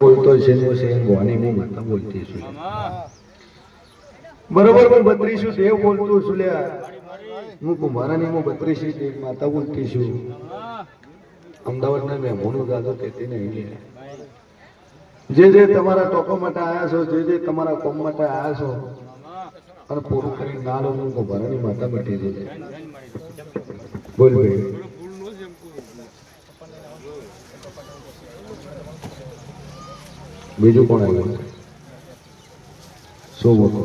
બોલતો છે હું છે ગોની હું માતા બોલતી છું બરોબર પણ બત્રીસું દેવ બોલતો છું, લ્યા. હું કુંભારાની હું બત્રીસી દેવ માતા બોલતી છું. અમદાવાદના મહેમાનો દાદો કહેતી નહીં. જે જે તમારા ટોકો માટે આવ્યા છો, જે જે તમારા કોમ માટે આવ્યા છો, અને પૂરું કરી ના લો, હું કુંભારાની માતા બેઠી જશે બોલ ભાઈ. બીજું કોણ આવ્યું શું બોલો?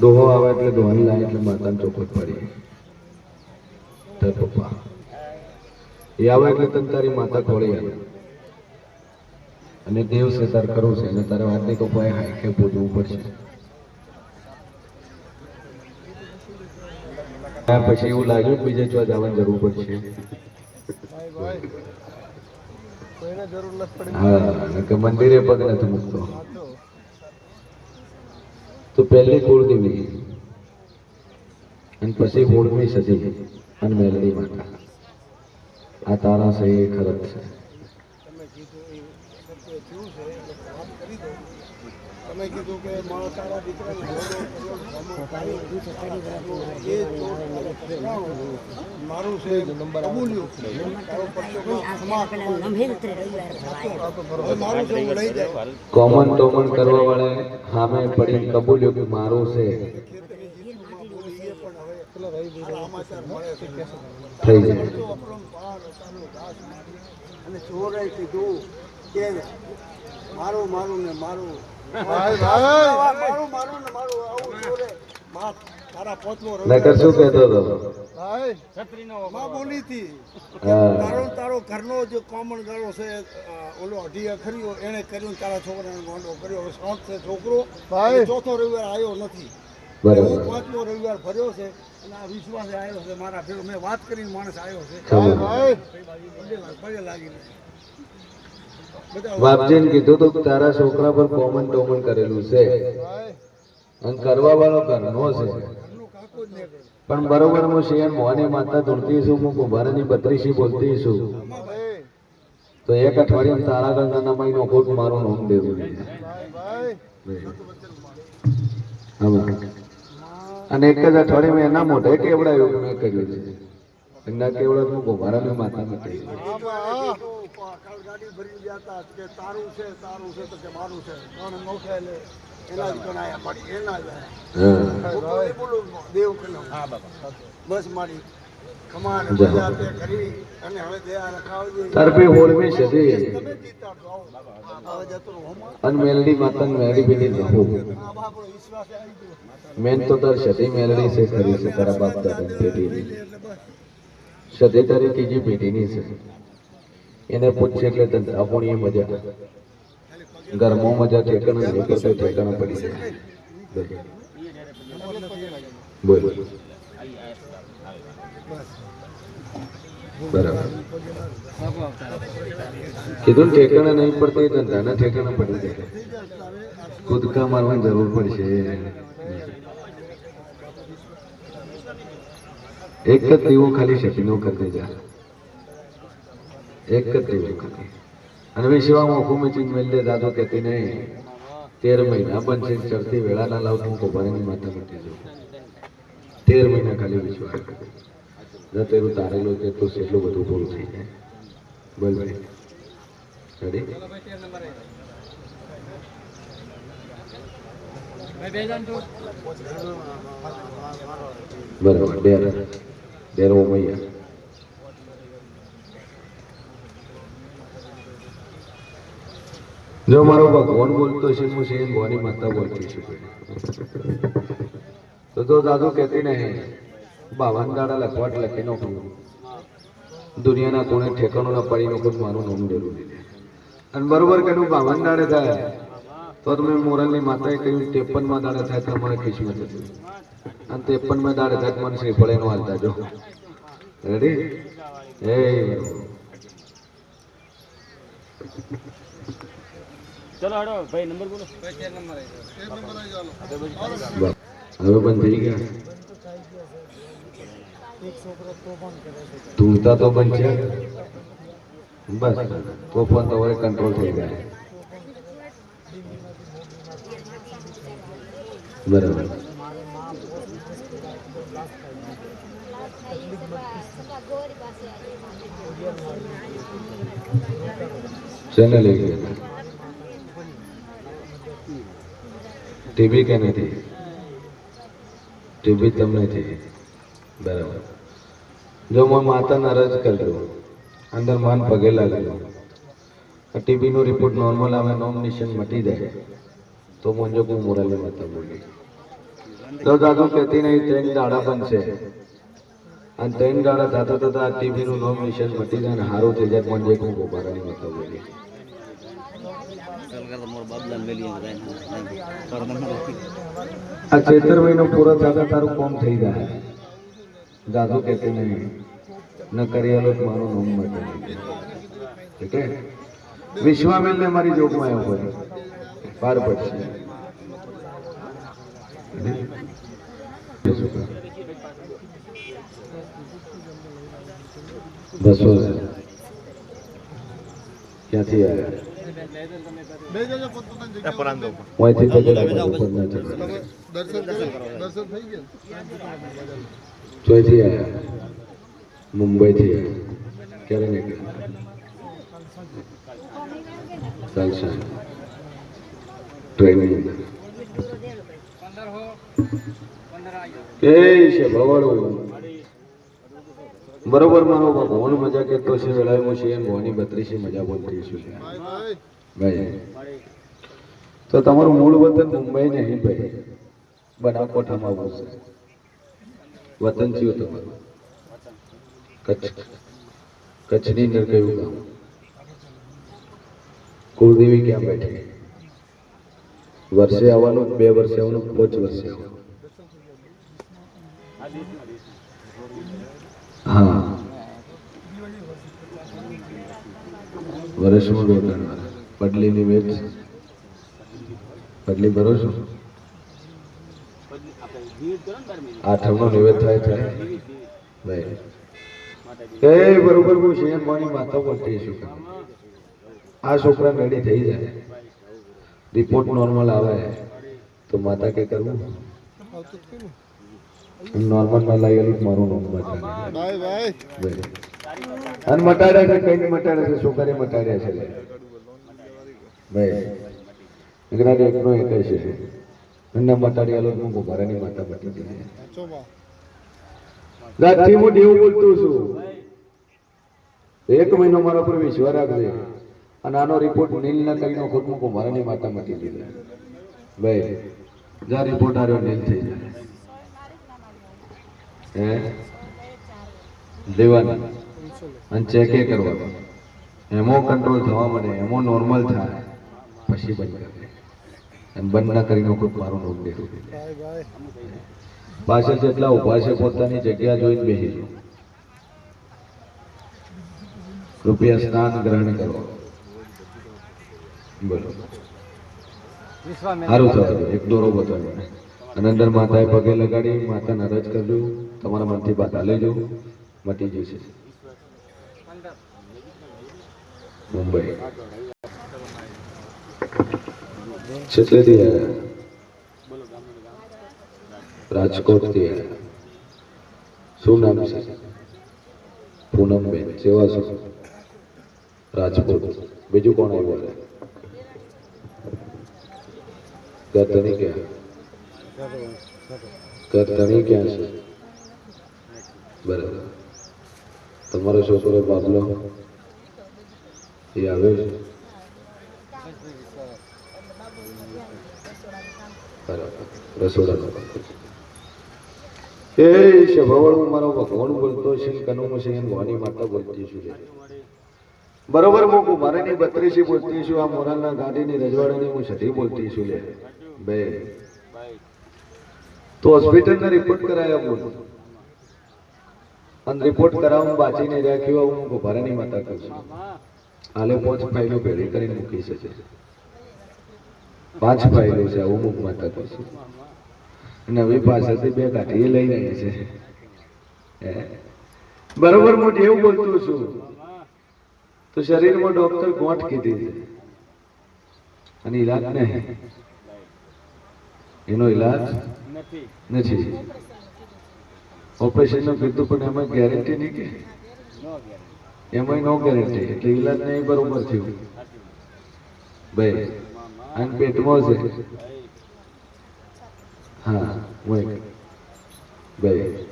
દોહો આવે એટલે દોહાની લાય એટલે માતાને ચોખવટ પડી. તાર પપ્પા. એ આવે એટલે તને તારી માતા ખોળી આવે અને દેવ છે, તાર કરવું છે, અને તારે વાત નહીં કોઈ હાઈકે પૂજવું પડશે. ત્યાર પછી એવું લાગ્યું બીજે જોવા જવાની જરૂર પડશે હા કે મંદિરે પગ નથી મૂકતો. તો પહેલી કુળદેવી અને પછી હોળમી સદી અને મેલડી માતા. આ તારા એ ખરજ છે. તમે કીધું કે મારો એ ચોર મારું છે. મારું છે લઈ જાય કોમન ટોમન કરવા વાળે સામે પડી કબૂલ્યું કે મારું છે. થઈ જાય. અને ચોરે કીધું કે મારું મારું ને મારું. મારું મારું ને મારું આવું ચોરે બાપ તારા પોતનો નકર શું કહેતો હતો? માં બોલી હતી. તારો તારો ઘરનો જે કોમન ગાળો છે ઓલો અઢી ખરીઓ એને કર્યું તારા છોકરાને ગોંડો કર્યો. હવે શોખ છે છોકરો ચોથો રવિવાર આવ્યો નથી. હું પાંચમો રવિવાર ભર્યો છે અને આ વિશ્વાસે આવ્યો છે મારા ભેગો મેં વાત કરીને માણસ આવ્યો છે. લાગ- બધા બાપજીને કીધું તું તારા છોકરા પર કોમન ટોમન કરેલું છે. અને કરવા વાળો ઘરનો છે. પણ બરોબર હું શિયર મોહની માતા ધૂળતી છું, હું કુંભારની બત્રીસી બોલતી છું. તો એક અઠવાડિયે તારા ગંગાના મહિનો ખોટ મારું નામ દેવું. અને એક જ અઠવાડિયામાં એના મોઢે કેવડાવ્યું મેં કર્યું છે? એના કેવડા હું કુંભારાની માતા નથી ગાડી ભરી ગયા હતા કે તારું છે તારું છે તો કે મારું છે. ત્રણ નોખે એટલે એના જ ગણાયા મારી એના જ આયા. હા હું બોલું બસ મારી કમાન જા. તે કરી અને હવે દયા રખાવજે. તરફી હોળમી સદી તમે જીતા છો હવે જતો રહો હોમાં. મેલડી માતા મેલડી બેટી રહું આ બાપડો વિશ્વાસ આવી ગયો. મેન તો મેલડી છે ખરી છે તારા બાપ દાદાની પેઢીની. એટલે સતી તારી ત્રીજી પેઢીની છે. એને પૂછશે એટલે આપણી મજા ઘરમાં મજા ઠેકાણા નહીં? કરતો ઠેકાણા પડી જાય બોલ. બરાબર. કીધું ઠેકાણા નહીં પડતી ધંધાના ઠેકાણા પડી જાય કૂદકા મારવાની જરૂર પડશે. એક જ દીવો ખાલી શકીનો કરી જ દીવો વખતે. અને વિશ્વામાં હુકુમે ચીજ મેલ્લે દાદો કહેતી, નહીં, તેર મહિના બનશે ચડતી વેળાના લાવ તું કોભારની માતા મટી જવું તેર મહિના ખાલી વિશ્વાસ કરે. તેરું તારેલું છે તો એટલું બધું પૂરું થઈ જાય. બોલ ભાઈ. રેડી બરાબર ડેર ડેર ઓમૈયા જો મારો ભગવાન બોલતો છે, હું છે ભવાની માતા બોલતી છું. તો તો દાદુ કહેતી નહીં બાવન દાડા લખવાટ લખી નાખ્યું દુનિયાના કોણે ઠેકાણો ના પડી કોઈ મારું નામ જરૂર અને બરોબર કે બાવન દાડે થાય, તો તમે મોરલની માતાએ કહ્યું, ત્રેપનમાં દાડે થાય તમારે કિસ્મત હતી. અને ત્રેપનમાં દાડે થાય મને શ્રીફળે નો હાલતા જો. રેડી એ ચલો હડો ભાઈ નંબર બોલો હવે બંધ થઈ ગયા ધૂળતા તો બનશે બસ તોફાન તો વળી કંટ્રોલ થઈ જાય બરાબર શેને લઈ ટીવી કે નથી? ટીવી તમને નથી બરાબર. જો હું માતાને અરજ કરજો અંદર માન પગે લાગજો ટીબીનો રિપોર્ટ નોર્મલ આવે નોમિનેશન મટી જાય, તો મુંજો હું મોરાલે માતા બોલી તો દાદો કહેતી નહીં, ત્રણ દાડા બનશે. અને ત્રણ દાડા થતા થતા ટીબીનું નોમિનેશન મટી જાય ને સારું થઈ જાય મુંજે હું ગોપારાની માતા બોલી આ ચેતર મહિનો પૂરો થતા તારું કોમ થઈ જાય. દાદુ કહેતી નહીં. ન કરેલો મારું નામ માટે. ઠીક હે વિશ્વામિલને મારી જોગમાં આવ્યો હોય. પાર પડશે? બસો ક્યાંથી આવ્યા? મુંબઈથી ક્યારે નીકળ્યા? ટ્રેન ટ્રેનની છે ભવાડું. બરોબર મારો ભગવાન મજા કહેતો છે વેળાએ હું છે ભવાની બત્રીસી મજા બોલતી છું ભાઈ. તો તમારું મૂળ વતન મુંબઈ નહીં ભાઈ. બનાસકાંઠામાં આવવું છે. વતન થયું તમારું. કચ્છ. કચ્છની અંદર કયું ગામ? કુળદેવી ક્યાં બેઠી? વર્ષે આવવાનું બે વર્ષે આવવાનું પાંચ વર્ષે આવવાનું? હા. વર્ષમાં બે પડલીની વેચ. પડલી ભરો છો? આઠમનો નિવેદ થાય છે. ભાઈ. એ બરોબર હું શિયન માની માતા બોલતી છું આ છોકરા રેડી થઈ જાય. રિપોર્ટ નોર્મલ આવે. તો માતા કે કરવું? નોર્મલમાં લાગેલું મારું નોમ મટાડે અને મટાડ્યા છે કઈ મટાડ્યા છે છોકરી મટાડ્યા છે. ભાઈ ગુજરાત એકનો એક છે. મટાડ્યા લોકો હું ગોબારાની માતા બોલતો છું. એક મહિનો મારા પર વિશ્વાસ રાખજે. અને આનો રિપોર્ટ નીલ ના કરીને ખુદ મૂકો મારાની માતા મટી દીધા ભાઈ, જા રિપોર્ટ આવ્યો નીલ થઈ જાય હે? દેવાના અને ચેકે કરવાનો. એમો કંટ્રોલ થવા માંડે એમો નોર્મલ થાય. પછી બંધ કરે અને બંધ ના કરીને કોઈ મારું નામ દેવું પાછળ જેટલા ઊભા છે પોતાની જગ્યા જોઈને બેસી જાઓ. કૃપયા સ્નાન ગ્રહણ કરો. બોલો. સારું થયું એક દોરો બતાવ્યો અને અંદર માતાએ પગે લગાડી, માતાને અરજ કરજો, તમારા મનથી બાધા લેજો. મટી જશે. મુંબઈ. છેલ્લેથી આવ્યા રાજકોટથી આવ્યા શું નામ છે પૂનમબેન સેવા શું રાજકોટ બીજું કોણ આવ્યું છે ગતની ક્યાં ગતની ક્યાં છે બરાબર તમારો છોકરો બાબલો એ આવ્યો છે બરાબર રસોડાનો એ છે ભવળ મારો ભગવાન બોલતો છે કનુમ છે એમ ભવાની માતા બોલતી છું બરોબર, હું કુમારની બત્રીસી બોલતી છું, આ મોરાલના ગાંધીની રજવાડાની હું છઠ્ઠી બોલતી છું લે બે. તો હોસ્પિટલના રિપોર્ટ કરાયા બોલ. અને રિપોર્ટ કરાવું બાચી નહીં રાખ્યો, હું કુમારની માતા કહું છું. હાલે પાંચ ફાઇલો ભેળી કરીને મૂકી છે. પાંચ ફાઇલો છે અમુક માતા તો અને વિભાસ હતી બે કાઠી લઈ રહી છે? બરોબર હું એવું બોલતો છું. તો શરીરમાં ડોક્ટર ગોઠ કીધી છે. અને ઈલાજ નહીં. એનો ઈલાજ નથી. ઓપરેશન ઓપરેશનનું કીધું પણ એમાં ગેરંટી નહીં કે? નો એમાં નો ગેરંટી એટલે ઈલાજ નહીં, બરોબર થયું. ભાઈ આન પેટમાં છે હા હોય ભાઈ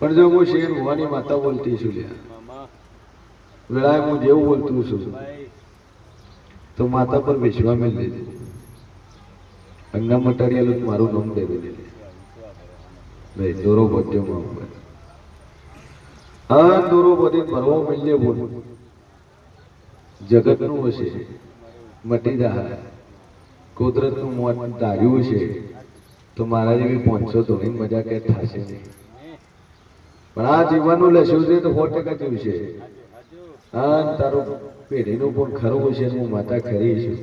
પણ જો હું શેર હોવાની માતા બોલતી છું વેળાએ હું જેવું બોલતું છું, તો માતા પર વિશ્વા મેલ દીધી અંગના મટાડિયાલું મારું નામ દે દીધું. ભાઈ દોરો ભજ્યો માં આ દોરો બધી ભરવો મિલ્ય બોલ. જગતનું હશે. મટી જા કુદરતનું મોત ધાર્યું છે, તો મારા જેવી પહોંચશો તો ધોની મજા કે થશે નહીં. પણ આ જીવવાનું લેશું છે તો સો ટકા જેવું છે. હા તારું પેઢીનું પણ ખરું છે હું માતા ખરી છું.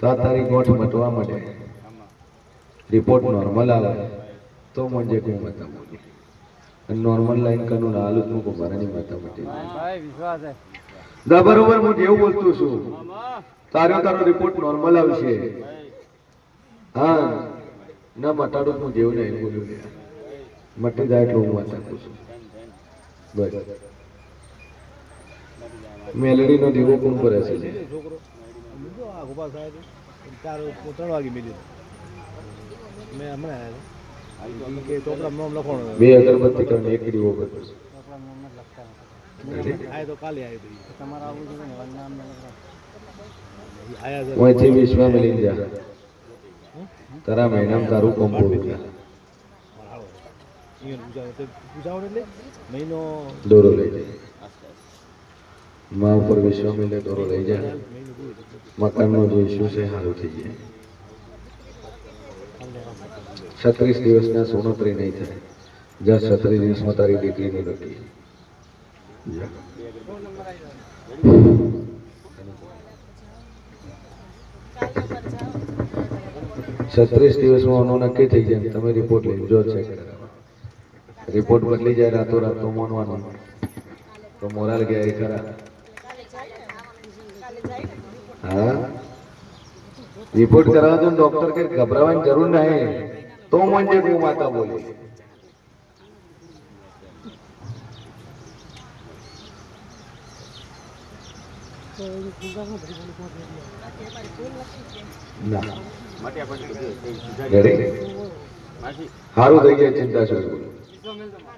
તો આ તારી ગોઠ મટવા માટે રિપોર્ટ નોર્મલ આવે, તો મંજે કોઈ માતા મોટી નોર્મલ લાઈન કનું આલું તું મારાની માતા મટી. વિશ્વાસ બરોબર હું જેવું બોલતો છું. તારો તારો રિપોર્ટ નોર્મલ આવશે. હા. ના, મટાડું હું જેવું નહીં બોલું મટી જાય એટલું હું માતા કહું છું. બસ. મેલડીનો દીવો કોણ કરે છે? બે અગરબત્તી કરીને એક દીવો કરે છે. અહીંથી વિશ્વા જા. તારા મહિનામાં તારું કોમ પૂરું દોરો લઈ જાય મા ઉપર વિશ્વા મિલે દોરો લઈ જાય મકાનનું જે ઇસ્યુ છે સારું થઈ જાય. છત્રીસ દિવસના સોનોત્રી નહીં થાય. જ્યાં છત્રીસ દિવસમાં તારી દીકરીની નક્કી છત્રીસ દિવસમાં ઓનો નક્કી થઈ જાય. તમે રિપોર્ટ લઈ જો ચેક રિપોર્ટ બદલી જાય રાતો રાત તો માનવાનું. તો મોરાલ ગયા ખરા. હા? રિપોર્ટ કરાવજો ડોક્ટર કે ગભરાવાની જરૂર નહીં. તો મન જે માતા બોલી ના રેડી માસી સારું થઈ જાય ચિંતા શું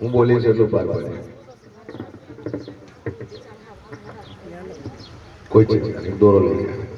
હું બોલીશ એટલું પાર પડે. કોઈ ચિંતા નહીં દોરો લઈ જાય